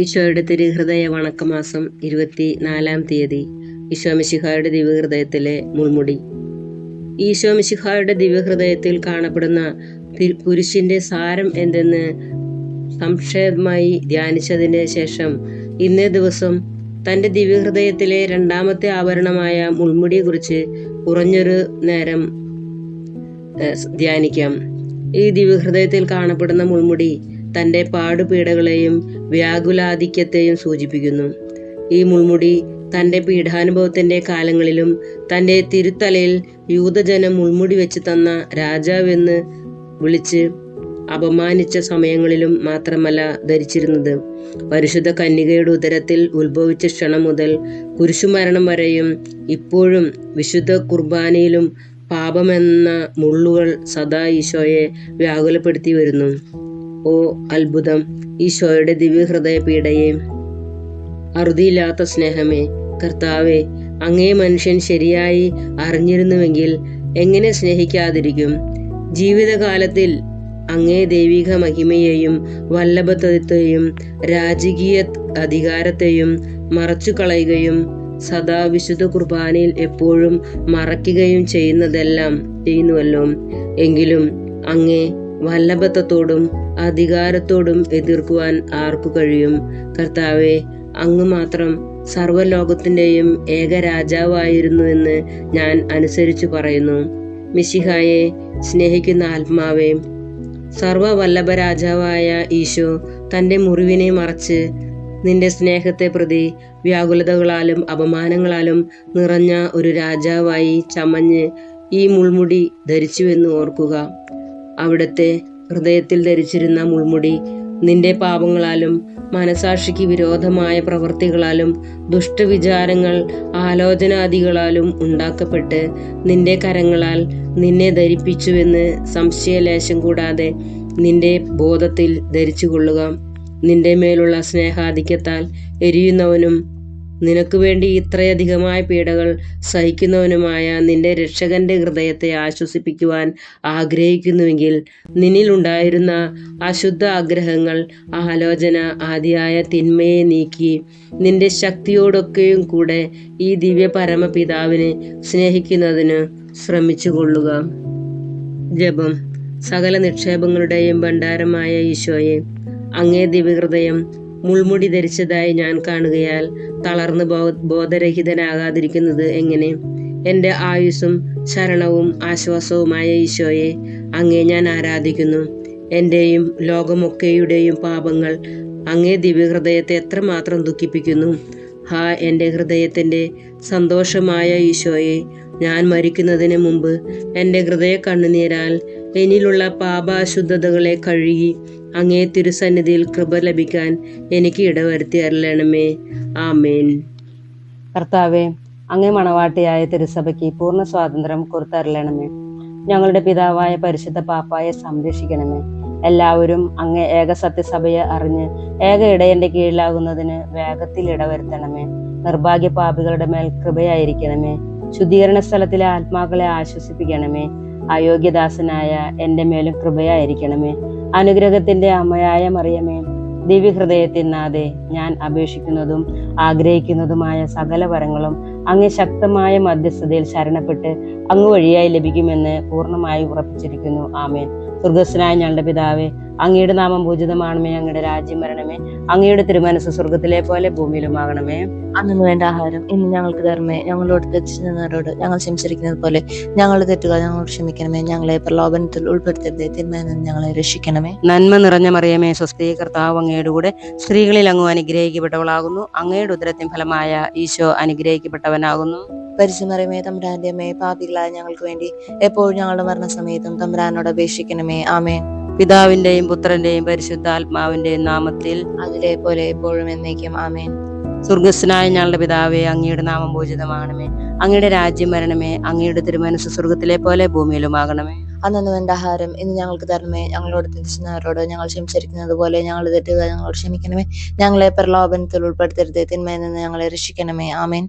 ഈശോയുടെ തിരുഹൃദയ വണക്കമാസം ഇരുപത്തി നാലാം തീയതി ഈശോമിശിഹായുടെ ദിവ്യഹൃദയത്തിലെ മുൾമുടി. ഈശോമിശിഹായുടെ ദിവ്യഹൃദയത്തിൽ കാണപ്പെടുന്ന കുരിശിന്റെ സാരം എന്തെന്ന് സംക്ഷേപമായി ധ്യാനിച്ചതിന് ശേഷം ഇന്നേ ദിവസം തന്റെ ദിവ്യഹൃദയത്തിലെ രണ്ടാമത്തെ ആവരണമായ മുൾമുടിയെക്കുറിച്ച് കുറഞ്ഞൊരു നേരം ധ്യാനിക്കാം. ഈ ദിവ്യഹൃദയത്തിൽ കാണപ്പെടുന്ന മുൾമുടി തന്റെ പാടുപീഡകളെയും വ്യാകുലാധിക്യത്തെയും സൂചിപ്പിക്കുന്നു. ഈ മുൾമുടി തന്റെ പീഠാനുഭവത്തിന്റെ കാലങ്ങളിലും തന്റെ തിരുത്തലയിൽ യൂതജനം മുൾമുടി വെച്ച് തന്ന രാജാവെന്ന് വിളിച്ച് അപമാനിച്ച സമയങ്ങളിലും മാത്രമല്ല ധരിച്ചിരുന്നത്. പരിശുദ്ധ കന്യകയുടെ ഉദരത്തിൽ ഉത്ഭവിച്ച ക്ഷണം മുതൽ കുരിശുമരണം വരെയും ഇപ്പോഴും വിശുദ്ധ കുർബാനയിലും പാപമെന്ന മുള്ളുകൾ സദാ ഈശോയെ വ്യാകുലപ്പെടുത്തി വരുന്നു. ഓ അത്ഭുതം. ഈശോയുടെ ദിവ്യഹൃദയ പീഡയെ അറുതിയില്ലാത്ത സ്നേഹമേ കർത്താവെ അങ്ങേ മനുഷ്യൻ ശരിയായി അറിഞ്ഞിരുന്നുവെങ്കിൽ എങ്ങനെ സ്നേഹിക്കാതിരിക്കും? ജീവിതകാലത്തിൽ അങ്ങേ ദൈവിക മഹിമയെയും വല്ലഭത്വത്തെയും രാജകീയ അധികാരത്തെയും മറച്ചു കളയുകയും സദാ വിശുദ്ധ കുർബാനയിൽ എപ്പോഴും മറയ്ക്കുകയും ചെയ്യുന്നതെല്ലാം ചെയ്യുന്നുവല്ലോ. എങ്കിലും അങ്ങേ വല്ലഭത്വത്തോടും അധികാരത്തോടും എതിർക്കുവാൻ ആർക്കു കഴിയും? കർത്താവെ അങ്ങ് മാത്രം സർവലോകത്തിന്റെയും ഏക രാജാവായിരുന്നുവെന്ന് ഞാൻ അനുസരിച്ചു പറയുന്നു. മിശിഹായെ സ്നേഹിക്കുന്ന ആത്മാവേ സർവവല്ലഭ രാജാവായ ഈശോ തന്റെ മുറിവിനെ മറച്ച് നിന്റെ സ്നേഹത്തെ പ്രതി വ്യാകുലതകളാലും അപമാനങ്ങളാലും നിറഞ്ഞ ഒരു രാജാവായി ചമഞ്ഞ് ഈ മുൾമുടി ധരിച്ചുവെന്ന് ഓർക്കുക. അവിടുത്തെ ഹൃദയത്തിൽ ധരിച്ചിരുന്ന മുൾമുടി നിന്റെ പാപങ്ങളാലും മനസാക്ഷിക്ക് വിരോധമായ പ്രവൃത്തികളാലും ദുഷ്ടവിചാരങ്ങൾ ആലോചനാദികളാലും ഉണ്ടാക്കപ്പെട്ട് നിന്റെ കരങ്ങളാൽ നിന്നെ ധരിപ്പിച്ചുവെന്ന് സംശയലേശം കൂടാതെ നിന്റെ ബോധത്തിൽ ധരിച്ചുകൊള്ളുക. നിന്റെ മേലുള്ള സ്നേഹാധിക്യത്താൽ എരിയുന്നവനും നിനക്ക് വേണ്ടി ഇത്രയധികമായ പീഡകൾ സഹിക്കുന്നവനുമായ നിന്റെ രക്ഷകന്റെ ഹൃദയത്തെ ആശ്വസിപ്പിക്കുവാൻ ആഗ്രഹിക്കുന്നുവെങ്കിൽ നിന്നിലുണ്ടായിരുന്ന അശുദ്ധ ആഗ്രഹങ്ങൾ ആലോചന ആദിയായ തിന്മയെ നീക്കി നിന്റെ ശക്തിയോടൊക്കെയും കൂടെ ഈ ദിവ്യ പരമപിതാവിനെ സ്നേഹിക്കുന്നതിന് ശ്രമിച്ചുകൊള്ളുക. ജപം സകല നിക്ഷേപങ്ങളുടെയും ഭണ്ഡാരമായ ഈശോയെ അങ്ങേ ദിവ്യഹൃദയം മുൾമുടി ധരിച്ചതായി ഞാൻ കാണുകയാൽ തളർന്ന് ബോ ബോധരഹിതനാകാതിരിക്കുന്നത് എങ്ങനെ? എന്റെ ആയുസ്സും ശരണവും ആശ്വാസവുമായ ഈശോയെ അങ്ങേ ഞാൻ ആരാധിക്കുന്നു. എന്റെയും ലോകമൊക്കെയുടെയും പാപങ്ങൾ അങ്ങേ ദിവ്യഹൃദയത്തെ എത്രമാത്രം ദുഃഖിപ്പിക്കുന്നു. ഹാ എന്റെ ഹൃദയത്തിന്റെ സന്തോഷമായ ഈശോയെ ഞാൻ മരിക്കുന്നതിന് മുമ്പ് എന്റെ ഹൃദയ കണ്ണുനീരാൽ എന്നിലുള്ള പാപാശുദ്ധതകളെ കഴുകി അങ്ങേ തിരുസന്നിധിയിൽ കൃപ ലഭിക്കാൻ എനിക്ക് ഇടവരുത്തി അരളണമേ. ആമേൻ. കർത്താവെ അങ്ങേ മണവാട്ടിയായ തിരുസഭയ്ക്ക് പൂർണ സ്വാതന്ത്ര്യം കൊടുത്തരലണമേ ഞങ്ങളുടെ പിതാവായ പരിശുദ്ധ പാപ്പായെ സംരക്ഷിക്കണമേ. എല്ലാവരും അങ്ങേ ഏക സത്യസഭയെ അറിഞ്ഞ് ഏക ഇടയന്റെ കീഴിലാകുന്നതിന് വേഗത്തിൽ ഇടവരുത്തണമേ. നിർഭാഗ്യ പാപികളുടെ മേൽ കൃപയായിരിക്കണമേ. ശുദ്ധീകരണ സ്ഥലത്തിലെ ആത്മാക്കളെ ആശ്വസിപ്പിക്കണമേ. അയോഗ്യദാസനായ എന്റെ മേലും കൃപയായിരിക്കണമേ. അനുഗ്രഹത്തിന്റെ അമ്മയായ മറിയമേ ദിവ്യഹൃദയത്തിൽ നാഥെ ഞാൻ അപേക്ഷിക്കുന്നതും ആഗ്രഹിക്കുന്നതുമായ സകല വരങ്ങളും അങ്ങ് ശക്തമായ മധ്യസ്ഥതയിൽ ശരണപ്പെട്ട് അങ്ങ് വഴിയായി ലഭിക്കുമെന്ന് പൂർണമായി ഉറപ്പിച്ചിരിക്കുന്നു. ആമേൻ. സ്വർഗസ്വനായ ഞങ്ങളുടെ പിതാവേ അങ്ങയുടെ നാമം പൂജിതമാണമേ അങ്ങയുടെ രാജ്യം വരണമേ അങ്ങയുടെ തിരുമനസ് സ്വർഗത്തിലെ പോലെ ഭൂമിയിലുമാകണമേ. അന്നു വേണ്ട ആഹാരം ഇന്ന് ഞങ്ങൾക്ക് തരണമേ. ഞങ്ങളോട് തെറ്റിച്ചവരോട് ഞങ്ങൾ ക്ഷമിച്ചിരിക്കുന്നത് പോലെ ഞങ്ങൾ തെറ്റുക ഞങ്ങളോട് ക്ഷമിക്കണമേ. ഞങ്ങളെ പ്രലോഭനത്തിൽ ഉൾപ്പെടുത്തരുതേ. തിന്മയിൽ ഞങ്ങളെ രക്ഷിക്കണമേ. നന്മ നിറഞ്ഞ മറിയമേ സ്വസ്തി കർത്താവ് അങ്ങയുടെ കൂടെ സ്ത്രീകളിൽ അങ്ങ് അനുഗ്രഹിക്കപ്പെട്ടവളാകുന്നു. അങ്ങയുടെ ഉദരത്തിൻ ഫലമായ ഈശോ അനുഗ്രഹിക്കപ്പെട്ടവനാകുന്നു. പരിശുമറിയമേ തമ്പുരാന്റെ അമ്മേ പാപികളായ ഞങ്ങൾക്ക് വേണ്ടി എപ്പോഴും ഞങ്ങളുടെ മരണസമയത്തും തമ്പുരാനോട് അപേക്ഷിക്കണമേ. ആമേ പിതാവിന്റെയും പുത്രന്റെയും പരിശുദ്ധാത്മാവിന്റെയും നാമത്തിൽ അതിലെ പോലെ എപ്പോഴും എന്നേക്കും. ആമേൻ. സ്വർഗസ്നായ ഞങ്ങളുടെ പിതാവേ അങ്ങയുടെ നാമം പൂജിതമാകണമേ. അങ്ങയുടെ രാജ്യം വരണമേ. അങ്ങയുടെ തിരുമനസ് സ്വർഗത്തിലെ പോലെ ഭൂമിയിലുമാകണമേ. അന്നു വേണ്ട ആഹാരം ഇന്ന് ഞങ്ങൾക്ക് തരണമേ. ഞങ്ങളോട് തിരിച്ചവരോട് ഞങ്ങൾ ക്ഷമിച്ചിരിക്കുന്നത് പോലെ ഞങ്ങൾ തെറ്റുക ഞങ്ങൾ ക്ഷമിക്കണമേ. ഞങ്ങളെ പ്രലോഭനത്തിൽ ഉൾപ്പെടുത്തരുത്. തിന്മയിൽ നിന്ന് ഞങ്ങളെ രക്ഷിക്കണമേ. ആമേൻ.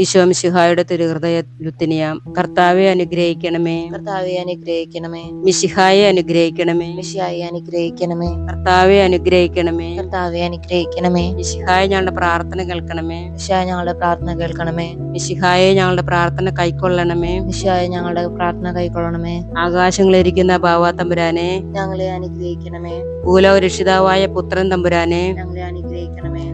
ഈശോ മിശിഹായുടെ തിരുഹൃദയ ലുത്തിനിയാം. കർത്താവെ അനുഗ്രഹിക്കണമേ. കർത്താവെ അനുഗ്രഹിക്കണമേ. മിശിഹായെ അനുഗ്രഹിക്കണമേ. മിശിഹായി അനുഗ്രഹിക്കണമേ. കർത്താവെ അനുഗ്രഹിക്കണമേ. കർത്താവെ അനുഗ്രഹിക്കണമേ. മിശിഹായെ ഞങ്ങളുടെ പ്രാർത്ഥന കേൾക്കണമേ. മിശിഹായ ഞങ്ങളുടെ പ്രാർത്ഥന കേൾക്കണമേ. മിശിഹായെ ഞങ്ങളുടെ പ്രാർത്ഥന കൈക്കൊള്ളണമേ. മിശിഹായ ഞങ്ങളുടെ പ്രാർത്ഥന കൈക്കൊള്ളണമേ. ആകാശങ്ങളിരിക്കുന്ന ബാവാ തമ്പുരാനെ. ഞങ്ങളെ അനുഗ്രഹിക്കണമേ. ഭൂലോ രക്ഷിതാവായ പുത്രൻ തമ്പുരാനെ. ഞങ്ങളെ അനുഗ്രഹിക്കണമേ.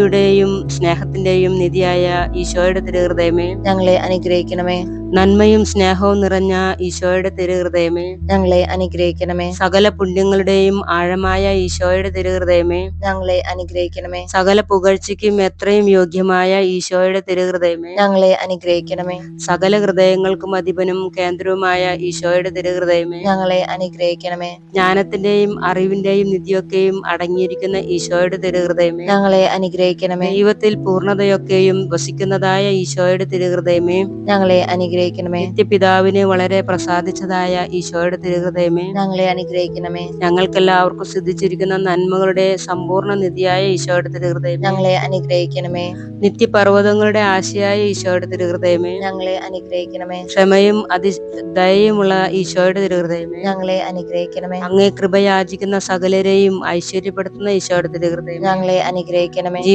നീതിയുടെയും സ്നേഹത്തിന്റെയും നിധിയായ ഈശോയുടെ തിരുഹൃദയമേ. ഞങ്ങളെ അനുഗ്രഹിക്കണമേ. നന്മയും സ്നേഹവും നിറഞ്ഞ ഈശോയുടെ തിരുഹൃദയമേ. ഞങ്ങളെ അനുഗ്രഹിക്കണമേ. സകല പുണ്യങ്ങളുടെയും ആഴമായ ഈശോയുടെ തിരുഹൃദയമേ. ഞങ്ങളെ അനുഗ്രഹിക്കണമേ. സകല പുകഴ്ചയ്ക്കും എത്രയും യോഗ്യമായ ഈശോയുടെ തിരുഹൃദയമേ. ഞങ്ങളെ അനുഗ്രഹിക്കണമേ. സകല ഹൃദയങ്ങൾക്കും അധിപനും കേന്ദ്രവുമായ ഈശോയുടെ തിരുഹൃദയമേ. ഞങ്ങളെ അനുഗ്രഹിക്കണമേ. ജ്ഞാനത്തിന്റെയും അറിവിന്റെയും നിധിയൊക്കെയും അടങ്ങിയിരിക്കുന്ന ഈശോയുടെ തിരുഹൃദയമേ. ഞങ്ങളെ അനുഗ്രഹിക്കണമേ ദൈവത്തിൽ പൂർണതയൊക്കെയും വസിക്കുന്നതായ ഈശോയുടെ തിരുഹൃദയമേ. ഞങ്ങളെ അനുഗ്രഹിക്കണമേ. നിത്യപിതാവിനെ വളരെ പ്രസാദിച്ചതായ ഈശോയുടെ തിരുഹൃദയമേ. ഞങ്ങളെ അനുഗ്രഹിക്കണമേ. ഞങ്ങൾക്കെല്ലാവർക്കും സിദ്ധിച്ചിരിക്കുന്ന നന്മകളുടെ സമ്പൂർണ നിധിയായ ഈശോയുടെ തിരുഹൃദയം ഞങ്ങളെ അനുഗ്രഹിക്കണമേ. നിത്യപർവതങ്ങളുടെ ആശയായ ഈശോയുടെ തിരുഹൃദയമേ. ഞങ്ങളെ അനുഗ്രഹിക്കണമേ. ക്ഷമയും അതി ദയയുമുള്ള ഈശോയുടെ തിരുഹൃദയമേ. ഞങ്ങളെ അനുഗ്രഹിക്കണമേ. അങ്ങേ കൃപയാചിക്കുന്ന സകലരെയും ഐശ്വര്യപ്പെടുത്തുന്ന ഈശോയുടെ തിരുഹൃദയം ഞങ്ങളെ അനുഗ്രഹിക്കണമേ.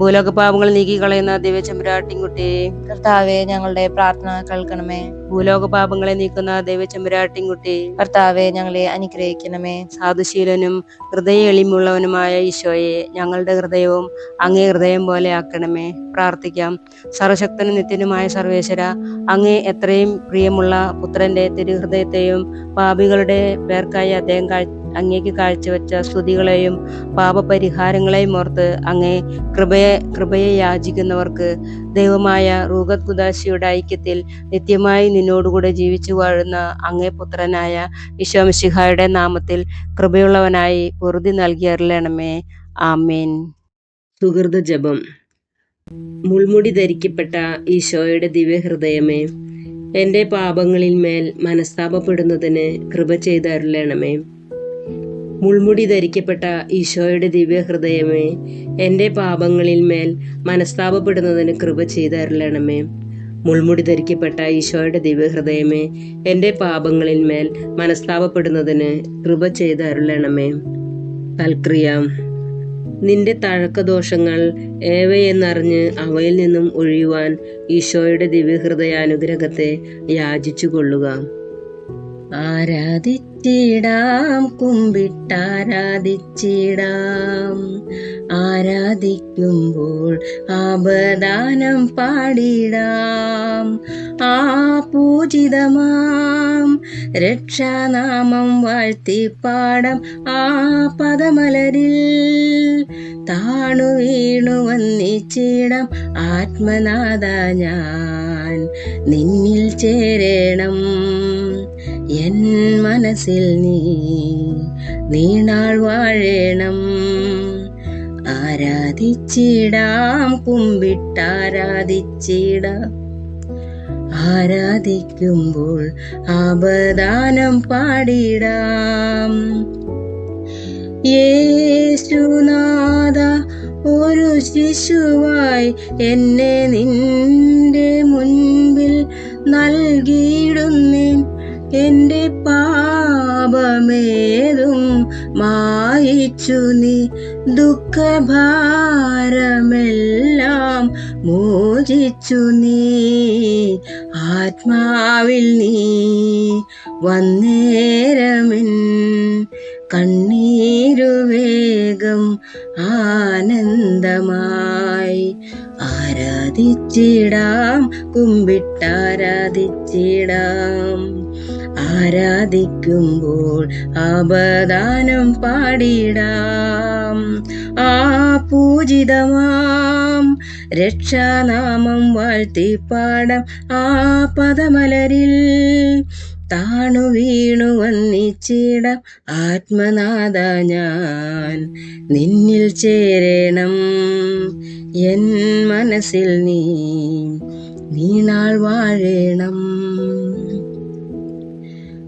ഭൂലോക പാപങ്ങൾ നീക്കിക്കളയുന്ന ദിവ്യ ചെമ്പരാട്ടിൻകുട്ടി കർത്താവെ ഞങ്ങളുടെ പ്രാർത്ഥന കേൾക്കണമേ. ഭൂലോക പാപങ്ങളെ നീക്കുന്ന ദൈവചെമ്പുരാട്ടിൻകുട്ടി. ചെമ്പരാട്ടിൻകുട്ടി കർത്താവെ ഞങ്ങളെ അനുഗ്രഹിക്കണമേ. സാധുശീലനും ഹൃദയ എളിമുള്ളവനുമായ ഈശോയെ ഞങ്ങളുടെ ഹൃദയവും അങ്ങേ ഹൃദയം പോലെ ആക്കണമേ. പ്രാർത്ഥിക്കാം. സർവശക്തനും നിത്യനുമായ സർവേശ്വര അങ്ങേ എത്രയും പ്രിയമുള്ള പുത്രന്റെ തിരുഹൃദയത്തെയും പാപികളുടെ പേർക്കായി അദ്ദേഹം അങ്ങേക്ക് കാഴ്ചവെച്ച സ്തുതികളെയും പാപപരിഹാരങ്ങളെയും ഓർത്ത് അങ്ങേ കൃപയെ കൃപയെ യാചിക്കുന്നവർക്ക് ദൈവമായ റൂഗത് കുദാശിയുടെ ഐക്യത്തിൽ നിത്യമായി നിന്നോടുകൂടെ ജീവിച്ചു വാഴുന്ന അങ്ങേ പുത്രനായ ഈശോമിശിഹായുടെ നാമത്തിൽ കൃപയുള്ളവനായി പൊറുതി നൽകിയറിയണമേ ആമേൻ. സുഹൃത ജപം. മുൾമുടി ധരിക്കപ്പെട്ട ഈശോയുടെ ദിവ്യഹൃദയമേ എന്റെ പാപങ്ങളിൽ മേൽ മനസ്താപപ്പെടുന്നതിന് കൃപ ചെയ്തരുളണമേ മുൾമുടി ധരിക്കപ്പെട്ട ഈശോയുടെ ദിവ്യഹൃദയമേ എന്റെ പാപങ്ങളിൽ മേൽ മനസ്താപപ്പെടുന്നതിന് കൃപ ചെയ്തരളണമേ മുൾമുടി ധരിക്കപ്പെട്ട ഈശോയുടെ ദിവ്യഹൃദയമേ എന്റെ പാപങ്ങളിൽ മേൽ മനസ്താപപ്പെടുന്നതിന് കൃപ ചെയ്ത് അരുളണമേ. തൽക്രിയ നിന്റെ തഴക്കദോഷങ്ങൾ ഏവയെന്നറിഞ്ഞ് അവയിൽ നിന്നും ഒഴിയുവാൻ ഈശോയുടെ ദിവ്യഹൃദയാനുഗ്രഹത്തെ യാചിച്ചു കൊള്ളുക ആരാധിച്ചിടാം കുമ്പിട്ടാരാധിച്ചിടാം. ആരാധിക്കുമ്പോൾ ആപദാനം പാടിടാം ആ പൂജിതമാം രക്ഷാനാമം വാഴ്ത്തിപ്പാടം ആ പദമലരിൽ. താണു വീണു വന്നിച്ചിടം ആത്മനാഥ ഞാൻ. നിന്നിൽ ചേരണം. എൻ മനസ്സിൽ നീ നീണാൾ വാഴേണം. ആരാധിച്ചിടാം കുമ്പിട്ടാരാധിച്ചിടാം ആരാധിക്കുമ്പോൾ അപദാനം പാടിടാം. യേശുനാഥ ഒരു ശിശുവായി എന്നെ നിന്റെ മുൻപിൽ നൽകിയിടുന്നേൻ. എന്റെ പാപമേതും മായിച്ചു നീ. ദുഃഖഭാരമെല്ലാം മോചിച്ചു നീ. ആത്മാവിൽ നീ വന്നേരമിൻ. കണ്ണീരുവേഗം ആനന്ദമായി ആരാധിച്ചിടാം കുമ്പിട്ടാരാധിച്ചിടാം. ആരാധിക്കുമ്പോൾ ആപദാനം പാടിടാം. ആ പൂജിതമാം രക്ഷാനാമം വാഴ്ത്തി പാടാം ആ പദമലരിൽ. താണു വീണു വന്നിച്ചിടാം ആത്മനാഥ ഞാൻ. നിന്നിൽ ചേരണം. എൻ മനസ്സിൽ നീ നീണാൾ വാഴേണം.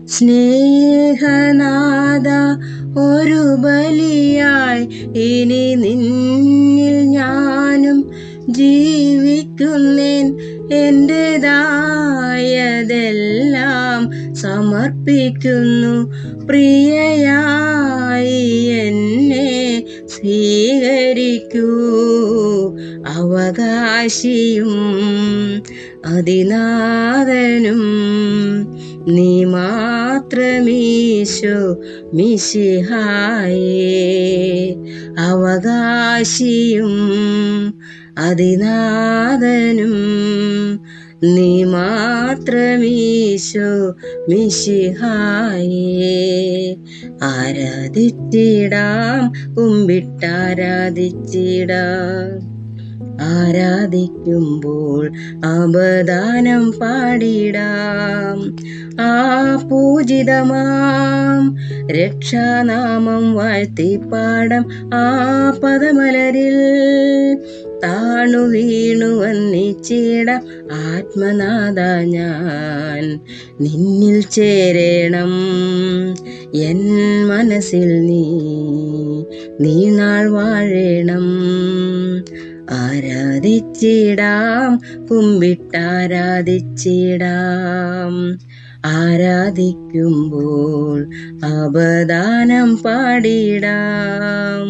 സ്നേഹനാഥ ഒരു ബലിയായി ഇനി നിന്നിൽ ഞാനും ജീവിക്കുന്നേൻ എന്റെതായതെല്ലാം സമർപ്പിക്കുന്നു. പ്രിയയായി എന്നെ സ്വീകരിക്കൂ. അവകാശിയും അതിനാഥനും. നീ മാത്രമീശോ മിശിഹായേ. അവകാശിയും അതിനാഥനും. നീ മാത്രമീശോ മിശിഹായേ. ആരാധിച്ചിടാം കുമ്പിട്ടാരാധിച്ചിടാം. ആരാധിക്കുമ്പോൾ അപദാനം പാടിടാം. ആ പൂജിതമാം. രക്ഷാനാമം വാഴ്ത്തിപ്പാടം ആ പദമലരിൽ. താണു വീണു വന്നിച്ചിടാം ആത്മനാഥ ഞാൻ. നിന്നിൽ ചേരേണം എൻ മനസ്സിൽ നീ. നീ നാൾ വാഴേണം. ആരാധിച്ചിടാം കുമ്പിട്ടാരാധിച്ചിടാം. ആരാധിക്കുമ്പോൾ അപദാനം പാടിടാം.